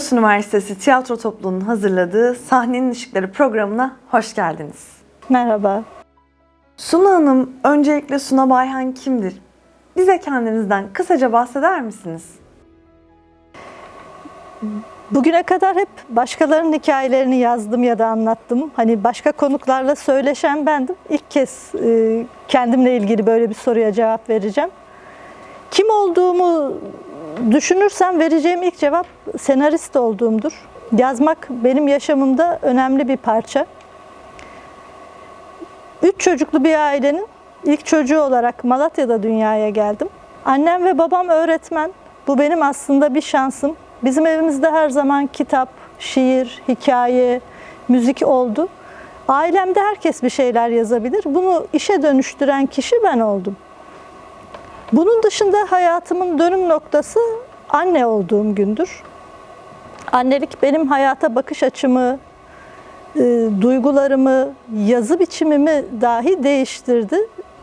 Toros Üniversitesi Tiyatro Topluluğu'nun hazırladığı Sahnenin Işıkları programına hoş geldiniz. Merhaba. Suna Hanım, öncelikle Suna Bayhan kimdir? Bize kendinizden kısaca bahseder misiniz? Bugüne kadar hep başkalarının hikayelerini yazdım ya da anlattım. Hani başka konuklarla söyleşen bendim. İlk kez e, kendimle ilgili böyle bir soruya cevap vereceğim. Kim olduğumu düşünürsem vereceğim ilk cevap senarist olduğumdur. Yazmak benim yaşamımda önemli bir parça. Üç çocuklu bir ailenin ilk çocuğu olarak Malatya'da dünyaya geldim. Annem ve babam öğretmen. Bu benim aslında bir şansım. Bizim evimizde her zaman kitap, şiir, hikaye, müzik oldu. Ailemde herkes bir şeyler yazabilir. Bunu işe dönüştüren kişi ben oldum. Bunun dışında hayatımın dönüm noktası anne olduğum gündür. Annelik benim hayata bakış açımı, e, duygularımı, yazı biçimimi dahi değiştirdi.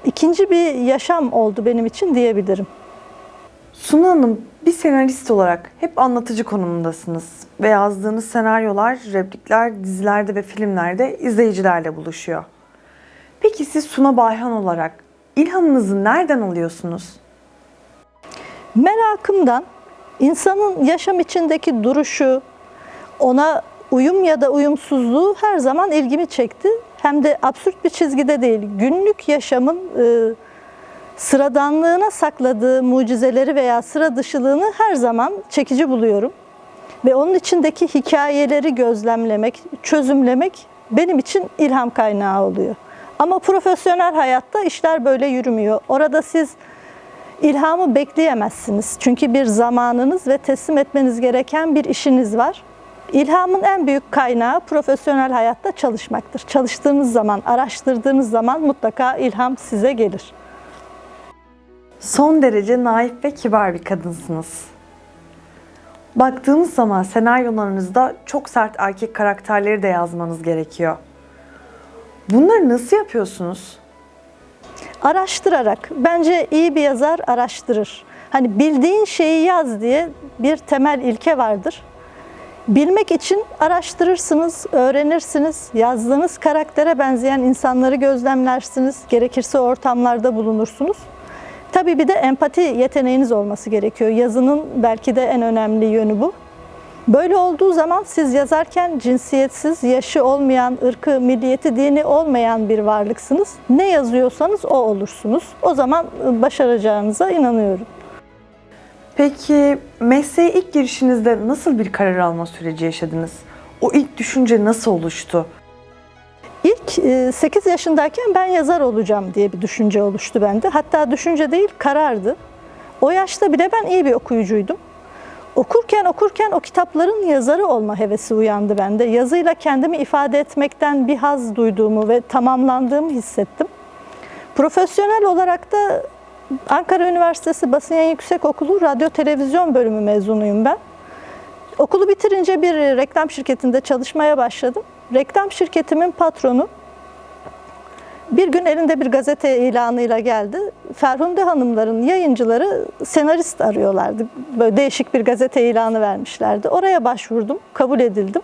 İkinci bir yaşam oldu benim için diyebilirim. Suna Hanım, bir senarist olarak hep anlatıcı konumundasınız ve yazdığınız senaryolar, replikler dizilerde ve filmlerde izleyicilerle buluşuyor. Peki siz Suna Bayhan olarak ilhamınızı nereden alıyorsunuz? Merakımdan insanın yaşam içindeki duruşu, ona uyum ya da uyumsuzluğu her zaman ilgimi çekti. Hem de absürt bir çizgide değil, günlük yaşamın e, sıradanlığına sakladığı mucizeleri veya sıra dışılığını her zaman çekici buluyorum. Ve onun içindeki hikayeleri gözlemlemek, çözümlemek benim için ilham kaynağı oluyor. Ama profesyonel hayatta işler böyle yürümüyor. Orada siz ilhamı bekleyemezsiniz. Çünkü bir zamanınız ve teslim etmeniz gereken bir işiniz var. İlhamın en büyük kaynağı profesyonel hayatta çalışmaktır. Çalıştığınız zaman, araştırdığınız zaman mutlaka ilham size gelir. Son derece naif ve kibar bir kadınsınız. Baktığımız zaman senaryolarınızda çok sert erkek karakterleri de yazmanız gerekiyor. Bunları nasıl yapıyorsunuz? Araştırarak. Bence iyi bir yazar araştırır. Hani bildiğin şeyi yaz diye bir temel ilke vardır. Bilmek için araştırırsınız, öğrenirsiniz, yazdığınız karaktere benzeyen insanları gözlemlersiniz, gerekirse ortamlarda bulunursunuz. Tabii bir de empati yeteneğiniz olması gerekiyor. Yazının belki de en önemli yönü bu. Böyle olduğu zaman siz yazarken cinsiyetsiz, yaşı olmayan, ırkı, milliyeti, dini olmayan bir varlıksınız. Ne yazıyorsanız o olursunuz. O zaman başaracağınıza inanıyorum. Peki mesleğe ilk girişinizde nasıl bir karar alma süreci yaşadınız? O ilk düşünce nasıl oluştu? İlk 8 yaşındayken ben yazar olacağım diye bir düşünce oluştu bende. Hatta düşünce değil karardı. O yaşta bile ben iyi bir okuyucuydum. Okurken okurken o kitapların yazarı olma hevesi uyandı bende. Yazıyla kendimi ifade etmekten bir haz duyduğumu ve tamamlandığımı hissettim. Profesyonel olarak da Ankara Üniversitesi Basın Yayın Yüksekokulu Radyo Televizyon bölümü mezunuyum ben. Okulu bitirince bir reklam şirketinde çalışmaya başladım. Reklam şirketimin patronu bir gün elinde bir gazete ilanıyla geldi. Ferhunde Hanımların yayıncıları senarist arıyorlardı. Böyle değişik bir gazete ilanı vermişlerdi. Oraya başvurdum, kabul edildim.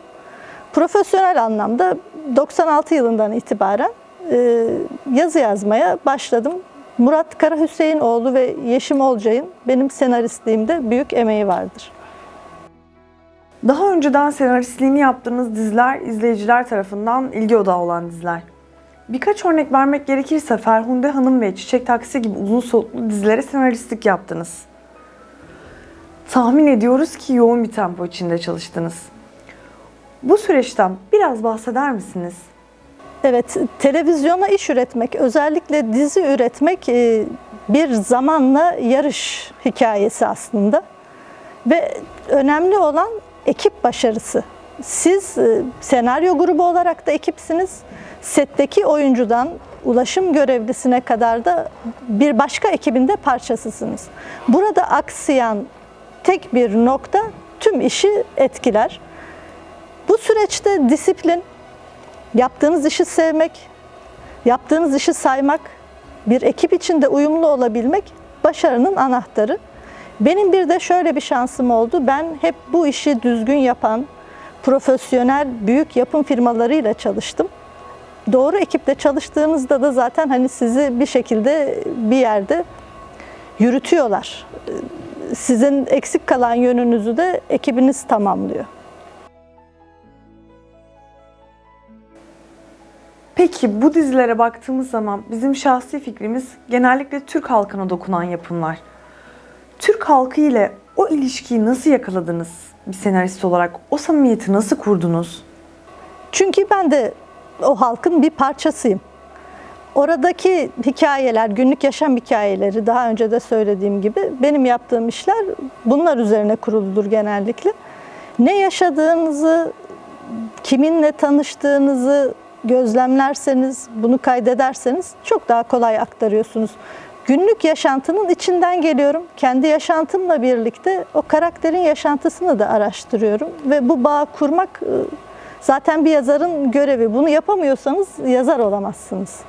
Profesyonel anlamda 96 yılından itibaren e, yazı yazmaya başladım. Murat Kara Hüseyinoğlu ve Yeşim Olcay'ın benim senaristliğimde büyük emeği vardır. Daha önceden senaristliğini yaptığınız diziler izleyiciler tarafından ilgi odağı olan diziler. Birkaç örnek vermek gerekirse Ferhunde Hanım ve Çiçek Taksi gibi uzun soluklu dizilere senaristlik yaptınız. Tahmin ediyoruz ki yoğun bir tempo içinde çalıştınız. Bu süreçten biraz bahseder misiniz? Evet, televizyona iş üretmek, özellikle dizi üretmek e, bir zamanla yarış hikayesi aslında. Ve önemli olan ekip başarısı. Siz e, senaryo grubu olarak da ekipsiniz. Setteki oyuncudan ulaşım görevlisine kadar da bir başka ekibin de parçasısınız. Burada aksayan tek bir nokta tüm işi etkiler. Bu süreçte disiplin, yaptığınız işi sevmek, yaptığınız işi saymak, bir ekip içinde uyumlu olabilmek başarının anahtarı. Benim bir de şöyle bir şansım oldu. Ben hep bu işi düzgün yapan, profesyonel büyük yapım firmalarıyla çalıştım. Doğru ekiple çalıştığınızda da zaten hani sizi bir şekilde bir yerde yürütüyorlar. Sizin eksik kalan yönünüzü de ekibiniz tamamlıyor. Peki bu dizilere baktığımız zaman bizim şahsi fikrimiz genellikle Türk halkına dokunan yapımlar. Türk halkı ile o ilişkiyi nasıl yakaladınız bir senarist olarak? O samimiyeti nasıl kurdunuz? Çünkü ben de o halkın bir parçasıyım. Oradaki hikayeler, günlük yaşam hikayeleri daha önce de söylediğim gibi benim yaptığım işler bunlar üzerine kuruludur genellikle. Ne yaşadığınızı, kiminle tanıştığınızı gözlemlerseniz, bunu kaydederseniz çok daha kolay aktarıyorsunuz. Günlük yaşantının içinden geliyorum. Kendi yaşantımla birlikte o karakterin yaşantısını da araştırıyorum ve bu bağ kurmak e, zaten bir yazarın görevi. Bunu yapamıyorsanız yazar olamazsınız.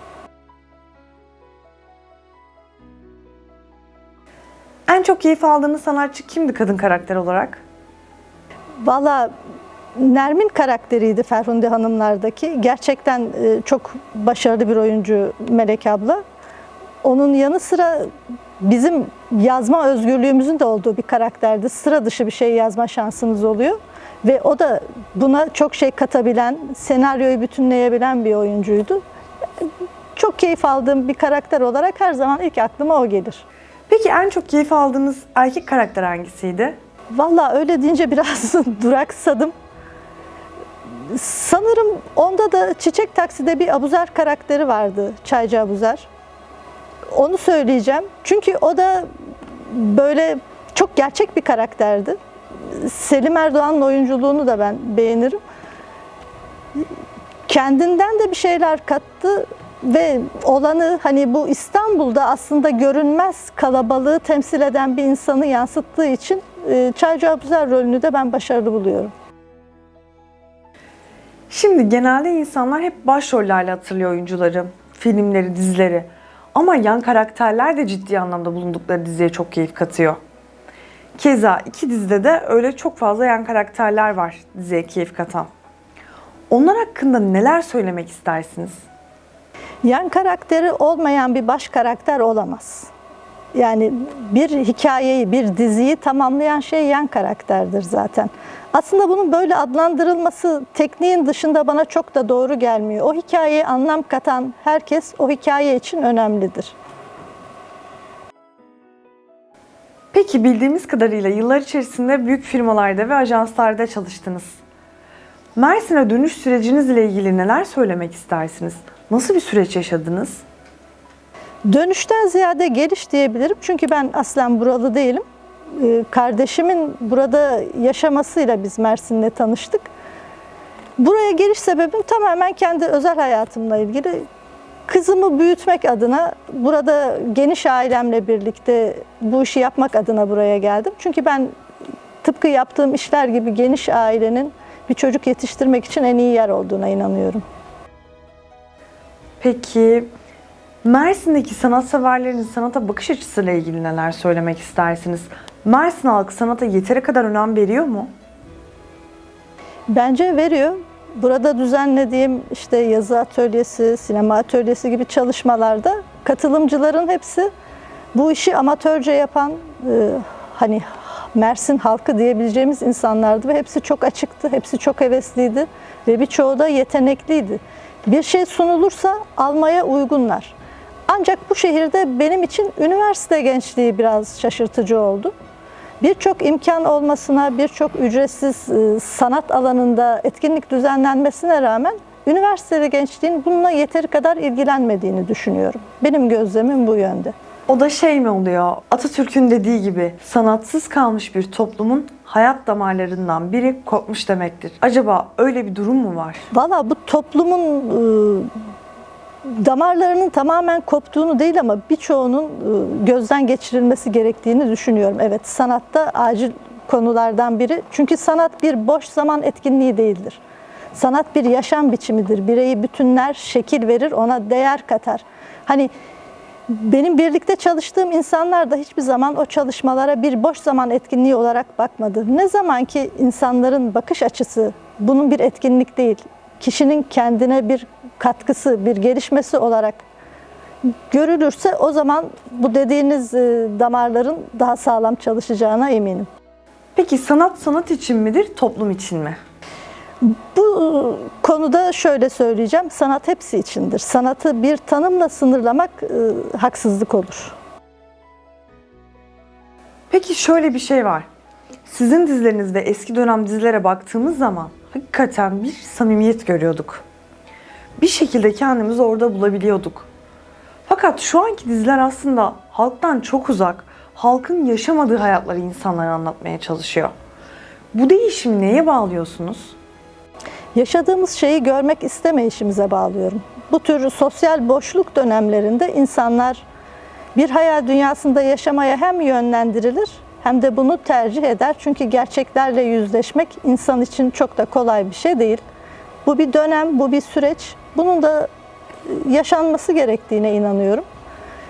En çok keyif aldığınız sanatçı kimdi kadın karakter olarak? Valla Nermin karakteriydi Ferhunde Hanımlardaki. Gerçekten e, çok başarılı bir oyuncu Melek abla. Onun yanı sıra bizim yazma özgürlüğümüzün de olduğu bir karakterdi. Sıra dışı bir şey yazma şansınız oluyor. Ve o da buna çok şey katabilen, senaryoyu bütünleyebilen bir oyuncuydu. Çok keyif aldığım bir karakter olarak her zaman ilk aklıma o gelir. Peki en çok keyif aldığınız erkek karakter hangisiydi? Valla öyle deyince biraz duraksadım. Sanırım onda da Çiçek Taksi'de bir Abuzer karakteri vardı. Çaycı Abuzer. Onu söyleyeceğim. Çünkü o da böyle çok gerçek bir karakterdi. Selim Erdoğan'ın oyunculuğunu da ben beğenirim. Kendinden de bir şeyler kattı ve olanı hani bu İstanbul'da aslında görünmez kalabalığı temsil eden bir insanı yansıttığı için e, Çaycı Abuzer rolünü de ben başarılı buluyorum. Şimdi genelde insanlar hep başrollerle hatırlıyor oyuncuları, filmleri, dizileri. Ama yan karakterler de ciddi anlamda bulundukları diziye çok keyif katıyor. Keza iki dizide de öyle çok fazla yan karakterler var diziye keyif katan. Onlar hakkında neler söylemek istersiniz? Yan karakteri olmayan bir baş karakter olamaz. Yani bir hikayeyi, bir diziyi tamamlayan şey yan karakterdir zaten. Aslında bunun böyle adlandırılması tekniğin dışında bana çok da doğru gelmiyor. O hikayeye anlam katan herkes o hikaye için önemlidir. Peki bildiğimiz kadarıyla yıllar içerisinde büyük firmalarda ve ajanslarda çalıştınız. Mersin'e dönüş süreciniz ile ilgili neler söylemek istersiniz? Nasıl bir süreç yaşadınız? Dönüşten ziyade geliş diyebilirim. Çünkü ben aslen buralı değilim. Ee, Kardeşimin burada yaşamasıyla biz Mersin'le tanıştık. Buraya geliş sebebim tamamen kendi özel hayatımla ilgili. Kızımı büyütmek adına burada geniş ailemle birlikte bu işi yapmak adına buraya geldim. Çünkü ben tıpkı yaptığım işler gibi geniş ailenin bir çocuk yetiştirmek için en iyi yer olduğuna inanıyorum. Peki Mersin'deki sanatseverlerin sanata bakış açısıyla ilgili neler söylemek istersiniz? Mersin halkı sanata yeteri kadar önem veriyor mu? Bence veriyor. Burada düzenlediğim işte yazı atölyesi, sinema atölyesi gibi çalışmalarda katılımcıların hepsi bu işi amatörce yapan e, hani Mersin halkı diyebileceğimiz insanlardı ve hepsi çok açıktı, hepsi çok hevesliydi ve birçoğu da yetenekliydi. Bir şey sunulursa almaya uygunlar. Ancak bu şehirde benim için üniversite gençliği biraz şaşırtıcı oldu. Birçok imkan olmasına, birçok ücretsiz e, sanat alanında etkinlik düzenlenmesine rağmen üniversiteli gençliğin bununla yeteri kadar ilgilenmediğini düşünüyorum. Benim gözlemim bu yönde. O da şey mi oluyor? Atatürk'ün dediği gibi sanatsız kalmış bir toplumun hayat damarlarından biri kopmuş demektir. Acaba öyle bir durum mu var? Valla bu toplumun e, damarlarının tamamen koptuğunu değil ama birçoğunun e, gözden geçirilmesi gerektiğini düşünüyorum. Evet sanatta acil konulardan biri. Çünkü sanat bir boş zaman etkinliği değildir. Sanat bir yaşam biçimidir. Bireyi bütünler, şekil verir, ona değer katar. Hani Benim birlikte çalıştığım insanlar da hiçbir zaman o çalışmalara bir boş zaman etkinliği olarak bakmadı. Ne zaman ki insanların bakış açısı bunun bir etkinlik değil, kişinin kendine bir katkısı, bir gelişmesi olarak görülürse o zaman bu dediğiniz e, damarların daha sağlam çalışacağına eminim. Peki sanat sanat için midir, toplum için mi? Bu konuda şöyle söyleyeceğim. Sanat hepsi içindir. Sanatı bir tanımla sınırlamak e, haksızlık olur. Peki şöyle bir şey var. Sizin dizileriniz ve eski dönem dizilere baktığımız zaman hakikaten bir samimiyet görüyorduk. Bir şekilde kendimizi orada bulabiliyorduk. Fakat şu anki diziler aslında halktan çok uzak, halkın yaşamadığı hayatları insanlara anlatmaya çalışıyor. Bu değişimi neye bağlıyorsunuz? Yaşadığımız şeyi görmek istemeyişimize bağlıyorum. Bu tür sosyal boşluk dönemlerinde insanlar bir hayal dünyasında yaşamaya hem yönlendirilir hem de bunu tercih eder. Çünkü gerçeklerle yüzleşmek insan için çok da kolay bir şey değil. Bu bir dönem, bu bir süreç. Bunun da e, yaşanması gerektiğine inanıyorum.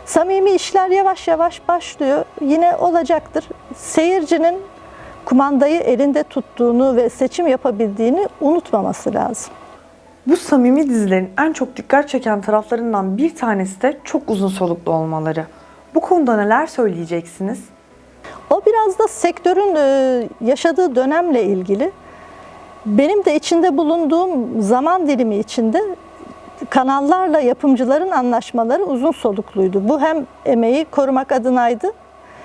Samimi işler yavaş yavaş başlıyor. Yine olacaktır. Seyircinin kumandayı elinde tuttuğunu ve seçim yapabildiğini unutmaması lazım. Bu samimi dizilerin en çok dikkat çeken taraflarından bir tanesi de çok uzun soluklu olmaları. Bu konuda neler söyleyeceksiniz? O biraz da sektörün e, yaşadığı dönemle ilgili. Benim de içinde bulunduğum zaman dilimi içinde kanallarla yapımcıların anlaşmaları uzun solukluydu. Bu hem emeği korumak adınaydı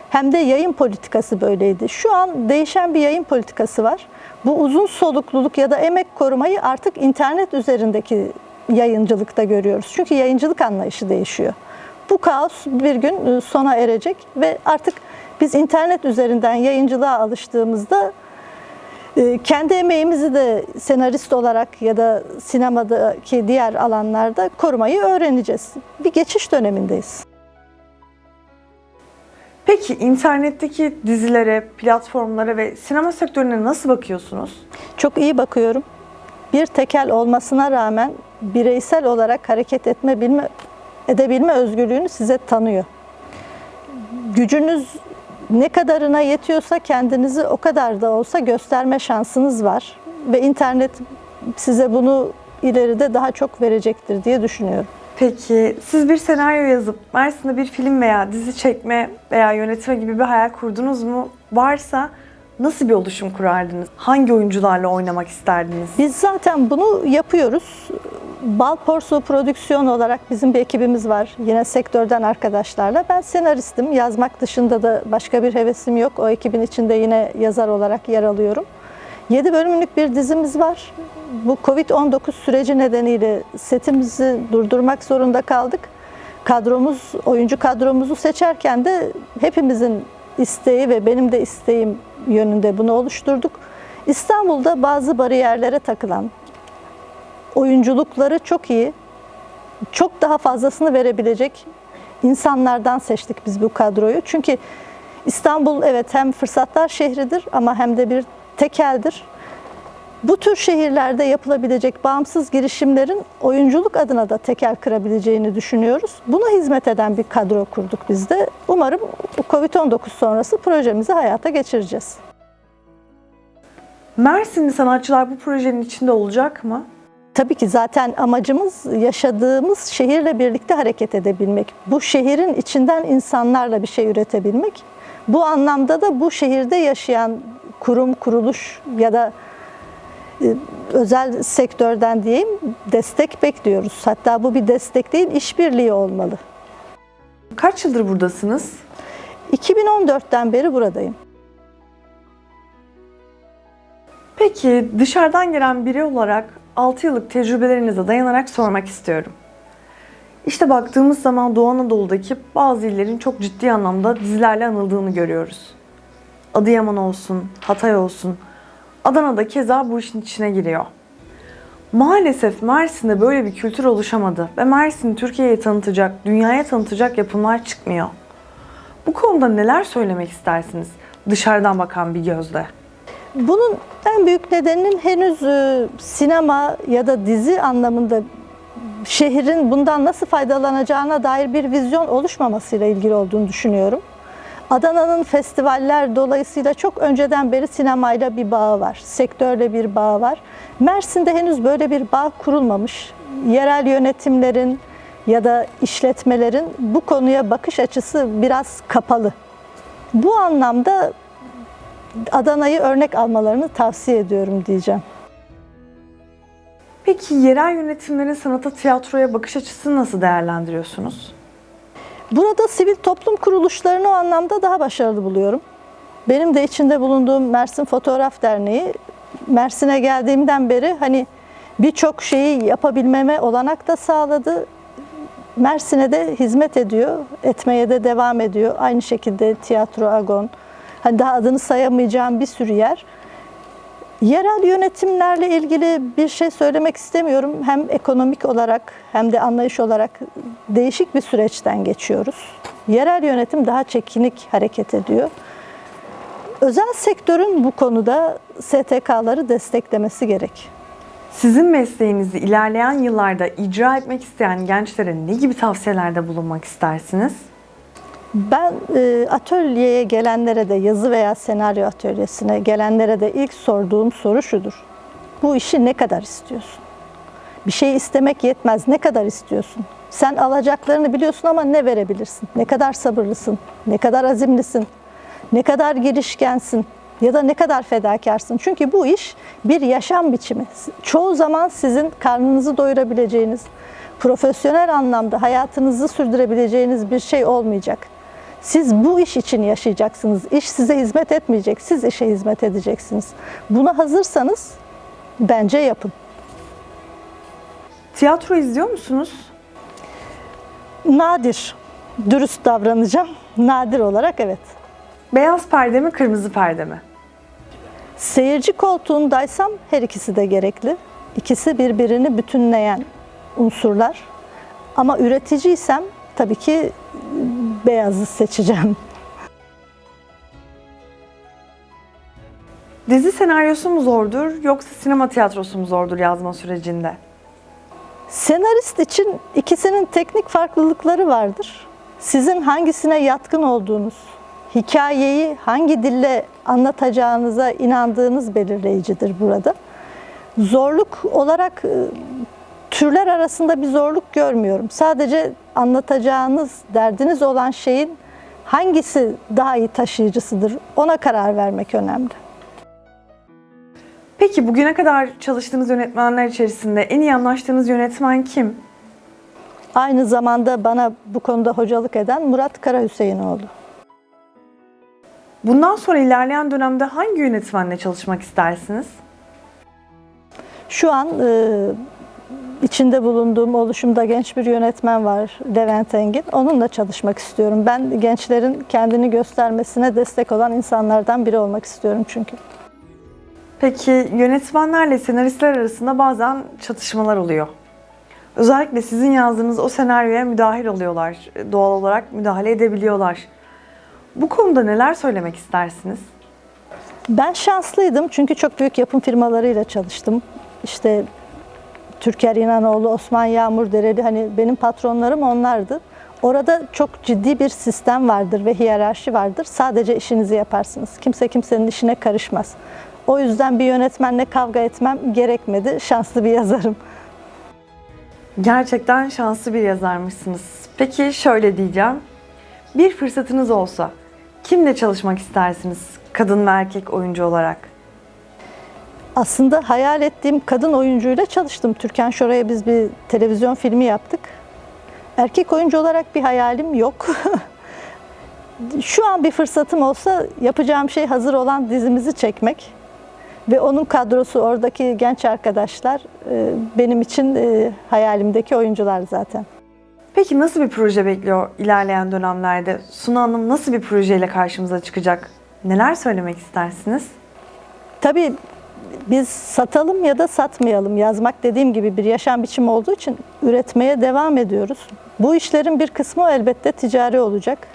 hem de yayın politikası böyleydi. Şu an değişen bir yayın politikası var. Bu uzun solukluluk ya da emek korumayı artık internet üzerindeki yayıncılıkta görüyoruz. Çünkü yayıncılık anlayışı değişiyor. Bu kaos bir gün e, sona erecek ve artık biz internet üzerinden yayıncılığa alıştığımızda e, kendi emeğimizi de senarist olarak ya da sinemadaki diğer alanlarda korumayı öğreneceğiz. Bir geçiş dönemindeyiz. Peki internetteki dizilere, platformlara ve sinema sektörüne nasıl bakıyorsunuz? Çok iyi bakıyorum. Bir tekel olmasına rağmen bireysel olarak hareket etme bilme edebilme özgürlüğünü size tanıyor. Gücünüz ne kadarına yetiyorsa kendinizi o kadar da olsa gösterme şansınız var ve internet size bunu ileride daha çok verecektir diye düşünüyorum. Peki siz bir senaryo yazıp Mersin'de bir film veya dizi çekme veya yönetme gibi bir hayal kurdunuz mu? Varsa nasıl bir oluşum kurardınız? Hangi oyuncularla oynamak isterdiniz? Biz zaten bunu yapıyoruz. Bal Porsu Prodüksiyon olarak bizim bir ekibimiz var. Yine sektörden arkadaşlarla. Ben senaristim. Yazmak dışında da başka bir hevesim yok. O ekibin içinde yine yazar olarak yer alıyorum. 7 bölümlük bir dizimiz var. Bu Covid-19 süreci nedeniyle setimizi durdurmak zorunda kaldık. Kadromuz, oyuncu kadromuzu seçerken de hepimizin isteği ve benim de isteğim yönünde bunu oluşturduk. İstanbul'da bazı bariyerlere takılan, oyunculukları çok iyi, çok daha fazlasını verebilecek insanlardan seçtik biz bu kadroyu. Çünkü İstanbul evet hem fırsatlar şehridir ama hem de bir tekeldir. Bu tür şehirlerde yapılabilecek bağımsız girişimlerin oyunculuk adına da tekel kırabileceğini düşünüyoruz. Buna hizmet eden bir kadro kurduk biz de. Umarım Covid-19 sonrası projemizi hayata geçireceğiz. Mersinli sanatçılar bu projenin içinde olacak mı? Tabii ki zaten amacımız yaşadığımız şehirle birlikte hareket edebilmek. Bu şehrin içinden insanlarla bir şey üretebilmek. Bu anlamda da bu şehirde yaşayan kurum, kuruluş ya da e, özel sektörden diyeyim destek bekliyoruz. Hatta bu bir destek değil, işbirliği olmalı. Kaç yıldır buradasınız? 2014'ten beri buradayım. Peki dışarıdan gelen biri olarak 6 yıllık tecrübelerinize dayanarak sormak istiyorum. İşte baktığımız zaman Doğu Anadolu'daki bazı illerin çok ciddi anlamda dizilerle anıldığını görüyoruz. Adıyaman olsun, Hatay olsun, Adana'da keza bu işin içine giriyor. Maalesef Mersin'de böyle bir kültür oluşamadı ve Mersin Türkiye'ye tanıtacak, dünyaya tanıtacak yapımlar çıkmıyor. Bu konuda neler söylemek istersiniz dışarıdan bakan bir gözle? Bunun en büyük nedeninin henüz e, sinema ya da dizi anlamında şehrin bundan nasıl faydalanacağına dair bir vizyon oluşmamasıyla ilgili olduğunu düşünüyorum. Adana'nın festivaller dolayısıyla çok önceden beri sinemayla bir bağı var, sektörle bir bağı var. Mersin'de henüz böyle bir bağ kurulmamış. Yerel yönetimlerin ya da işletmelerin bu konuya bakış açısı biraz kapalı. Bu anlamda Adana'yı örnek almalarını tavsiye ediyorum diyeceğim. Peki yerel yönetimlerin sanata, tiyatroya bakış açısını nasıl değerlendiriyorsunuz? Burada sivil toplum kuruluşlarını o anlamda daha başarılı buluyorum. Benim de içinde bulunduğum Mersin Fotoğraf Derneği Mersin'e geldiğimden beri hani birçok şeyi yapabilmeme olanak da sağladı. Mersin'e de hizmet ediyor, etmeye de devam ediyor. Aynı şekilde tiyatro, agon, hani daha adını sayamayacağım bir sürü yer. Yerel yönetimlerle ilgili bir şey söylemek istemiyorum. Hem ekonomik olarak hem de anlayış olarak değişik bir süreçten geçiyoruz. Yerel yönetim daha çekinik hareket ediyor. Özel sektörün bu konuda STK'ları desteklemesi gerek. Sizin mesleğinizi ilerleyen yıllarda icra etmek isteyen gençlere ne gibi tavsiyelerde bulunmak istersiniz? Ben e, atölyeye gelenlere de yazı veya senaryo atölyesine gelenlere de ilk sorduğum soru şudur. Bu işi ne kadar istiyorsun? Bir şey istemek yetmez. Ne kadar istiyorsun? Sen alacaklarını biliyorsun ama ne verebilirsin? Ne kadar sabırlısın? Ne kadar azimlisin? Ne kadar girişkensin? Ya da ne kadar fedakarsın? Çünkü bu iş bir yaşam biçimi. Çoğu zaman sizin karnınızı doyurabileceğiniz, profesyonel anlamda hayatınızı sürdürebileceğiniz bir şey olmayacak. Siz bu iş için yaşayacaksınız. İş size hizmet etmeyecek. Siz işe hizmet edeceksiniz. Buna hazırsanız bence yapın. Tiyatro izliyor musunuz? Nadir, dürüst davranacağım. Nadir olarak evet. Beyaz perde mi, kırmızı perde mi? Seyirci koltuğundaysam her ikisi de gerekli. İkisi birbirini bütünleyen unsurlar. Ama üreticiysem tabii ki beyazı seçeceğim. Dizi senaryosu mu zordur yoksa sinema tiyatrosu mu zordur yazma sürecinde? Senarist için ikisinin teknik farklılıkları vardır. Sizin hangisine yatkın olduğunuz, hikayeyi hangi dille anlatacağınıza inandığınız belirleyicidir burada. Zorluk olarak e, türler arasında bir zorluk görmüyorum. Sadece anlatacağınız, derdiniz olan şeyin hangisi daha iyi taşıyıcısıdır ona karar vermek önemli. Peki bugüne kadar çalıştığınız yönetmenler içerisinde en iyi anlaştığınız yönetmen kim? Aynı zamanda bana bu konuda hocalık eden Murat Karahüseyinoğlu. Bundan sonra ilerleyen dönemde hangi yönetmenle çalışmak istersiniz? Şu an e, içinde bulunduğum oluşumda genç bir yönetmen var, Levent Engin. Onunla çalışmak istiyorum. Ben gençlerin kendini göstermesine destek olan insanlardan biri olmak istiyorum çünkü. Peki yönetmenlerle senaristler arasında bazen çatışmalar oluyor. Özellikle sizin yazdığınız o senaryoya müdahil oluyorlar. Doğal olarak müdahale edebiliyorlar. Bu konuda neler söylemek istersiniz? Ben şanslıydım çünkü çok büyük yapım firmalarıyla çalıştım. İşte Türker İnanoğlu, Osman Yağmur Dereli hani benim patronlarım onlardı. Orada çok ciddi bir sistem vardır ve hiyerarşi vardır. Sadece işinizi yaparsınız. Kimse kimsenin işine karışmaz. O yüzden bir yönetmenle kavga etmem gerekmedi. Şanslı bir yazarım. Gerçekten şanslı bir yazarmışsınız. Peki şöyle diyeceğim. Bir fırsatınız olsa kimle çalışmak istersiniz kadın ve erkek oyuncu olarak? Aslında hayal ettiğim kadın oyuncuyla çalıştım. Türkan Şoray'a biz bir televizyon filmi yaptık. Erkek oyuncu olarak bir hayalim yok. Şu an bir fırsatım olsa yapacağım şey hazır olan dizimizi çekmek. Ve onun kadrosu oradaki genç arkadaşlar e, benim için e, hayalimdeki oyuncular zaten. Peki nasıl bir proje bekliyor ilerleyen dönemlerde? Suna Hanım nasıl bir projeyle karşımıza çıkacak? Neler söylemek istersiniz? Tabii biz satalım ya da satmayalım. Yazmak dediğim gibi bir yaşam biçimi olduğu için üretmeye devam ediyoruz. Bu işlerin bir kısmı elbette ticari olacak.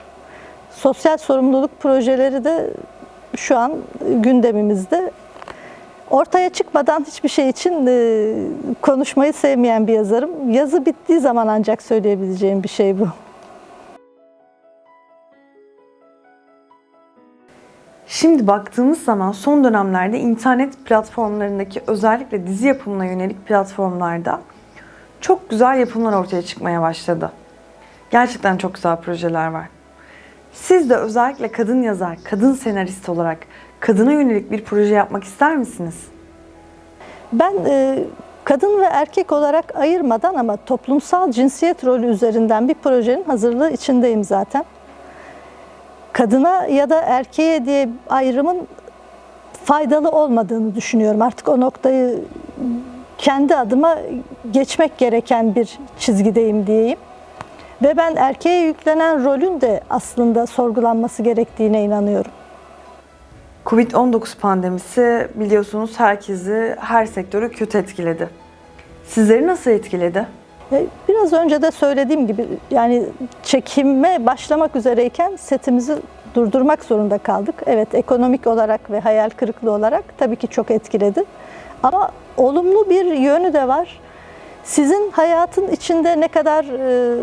Sosyal sorumluluk projeleri de şu an gündemimizde. Ortaya çıkmadan hiçbir şey için e, konuşmayı sevmeyen bir yazarım. Yazı bittiği zaman ancak söyleyebileceğim bir şey bu. Şimdi baktığımız zaman son dönemlerde internet platformlarındaki özellikle dizi yapımına yönelik platformlarda çok güzel yapımlar ortaya çıkmaya başladı. Gerçekten çok güzel projeler var. Siz de özellikle kadın yazar, kadın senarist olarak kadına yönelik bir proje yapmak ister misiniz? Ben e, kadın ve erkek olarak ayırmadan ama toplumsal cinsiyet rolü üzerinden bir projenin hazırlığı içindeyim zaten. Kadına ya da erkeğe diye ayrımın faydalı olmadığını düşünüyorum. Artık o noktayı kendi adıma geçmek gereken bir çizgideyim diyeyim. Ve ben erkeğe yüklenen rolün de aslında sorgulanması gerektiğine inanıyorum. Covid-19 pandemisi biliyorsunuz herkesi, her sektörü kötü etkiledi. Sizleri nasıl etkiledi? E, Biraz önce de söylediğim gibi yani çekime başlamak üzereyken setimizi durdurmak zorunda kaldık. Evet ekonomik olarak ve hayal kırıklığı olarak tabii ki çok etkiledi. Ama olumlu bir yönü de var. Sizin hayatın içinde ne kadar e,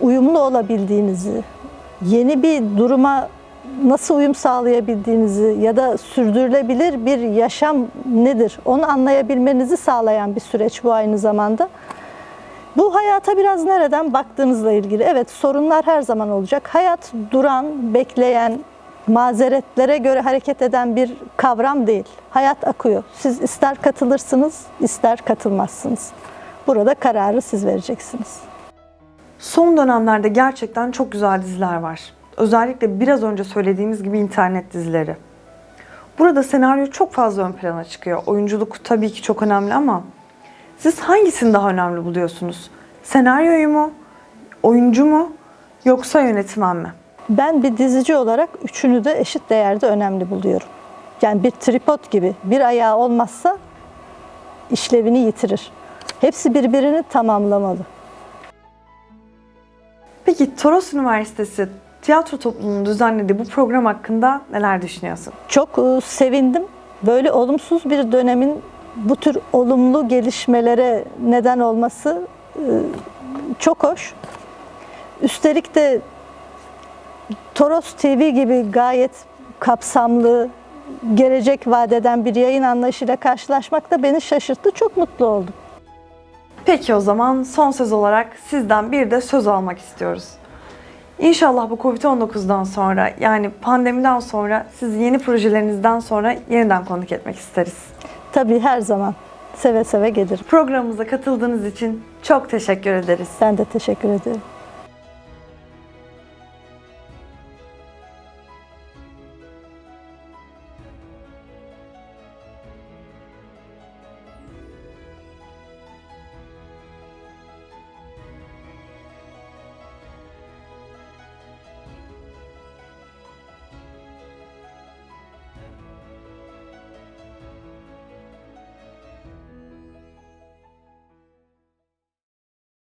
uyumlu olabildiğinizi, yeni bir duruma nasıl uyum sağlayabildiğinizi ya da sürdürülebilir bir yaşam nedir onu anlayabilmenizi sağlayan bir süreç bu aynı zamanda. Bu hayata biraz nereden baktığınızla ilgili. Evet sorunlar her zaman olacak. Hayat duran, bekleyen, mazeretlere göre hareket eden bir kavram değil. Hayat akıyor. Siz ister katılırsınız, ister katılmazsınız. Burada kararı siz vereceksiniz. Son dönemlerde gerçekten çok güzel diziler var. Özellikle biraz önce söylediğimiz gibi internet dizileri. Burada senaryo çok fazla ön plana çıkıyor. Oyunculuk tabii ki çok önemli ama siz hangisini daha önemli buluyorsunuz? Senaryoyu mu? Oyuncu mu? Yoksa yönetmen mi? Ben bir dizici olarak üçünü de eşit değerde önemli buluyorum. Yani bir tripod gibi bir ayağı olmazsa işlevini yitirir. Hepsi birbirini tamamlamalı. Peki Toros Üniversitesi tiyatro topluluğunun düzenlediği bu program hakkında neler düşünüyorsun? Çok e, sevindim. Böyle olumsuz bir dönemin bu tür olumlu gelişmelere neden olması e, çok hoş. Üstelik de Toros TV gibi gayet kapsamlı, gelecek vadeden bir yayın anlayışıyla karşılaşmak da beni şaşırttı. Çok mutlu oldum. Peki o zaman son söz olarak sizden bir de söz almak istiyoruz. İnşallah bu Covid-19'dan sonra yani pandemiden sonra sizi yeni projelerinizden sonra yeniden konuk etmek isteriz. Tabii her zaman seve seve gelirim. Programımıza katıldığınız için çok teşekkür ederiz. Ben de teşekkür ederim.